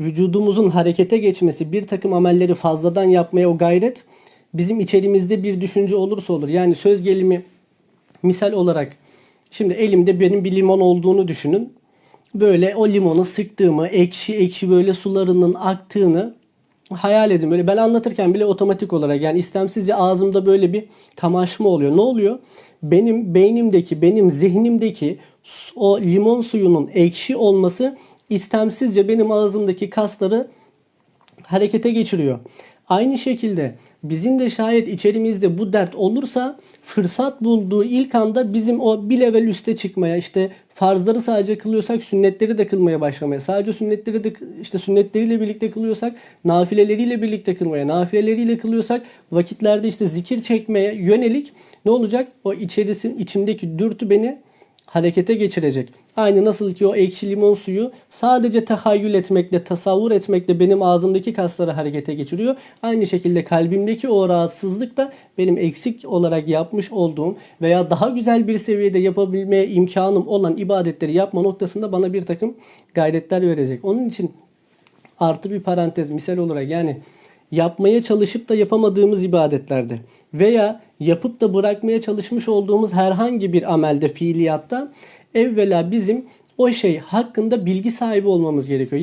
vücudumuzun harekete geçmesi, bir takım amelleri fazladan yapmaya o gayret bizim içerimizde bir düşünce olursa olur. Yani söz gelimi misal olarak şimdi elimde benim bir limon olduğunu düşünün. Böyle o limonu sıktığımı, ekşi ekşi böyle sularının aktığını hayal edin. Böyle ben anlatırken bile otomatik olarak yani istemsizce ağzımda böyle bir kamaşma oluyor. Ne oluyor? Benim beynimdeki, benim zihnimdeki o limon suyunun ekşi olması istemsizce benim ağzımdaki kasları harekete geçiriyor. Aynı şekilde bizim de şayet içerimizde bu dert olursa fırsat bulduğu ilk anda bizim o bir level üste çıkmaya işte farzları sadece kılıyorsak sünnetleri de kılmaya başlamaya sadece sünnetleri de işte sünnetleriyle birlikte kılıyorsak nafileleriyle birlikte kılmaya nafileleriyle kılıyorsak vakitlerde işte zikir çekmeye yönelik ne olacak? O içerisi içimdeki dürtü beni harekete geçirecek. Aynı nasıl ki o ekşi limon suyu sadece tahayyül etmekle, tasavvur etmekle benim ağzımdaki kasları harekete geçiriyor. Aynı şekilde kalbimdeki o rahatsızlık da benim eksik olarak yapmış olduğum veya daha güzel bir seviyede yapabilmeye imkanım olan ibadetleri yapma noktasında bana bir takım gayretler verecek. Onun için artı bir parantez misal olarak yani yapmaya çalışıp da yapamadığımız ibadetlerde veya yapıp da bırakmaya çalışmış olduğumuz herhangi bir amelde, fiiliyatta evvela bizim o şey hakkında bilgi sahibi olmamız gerekiyor.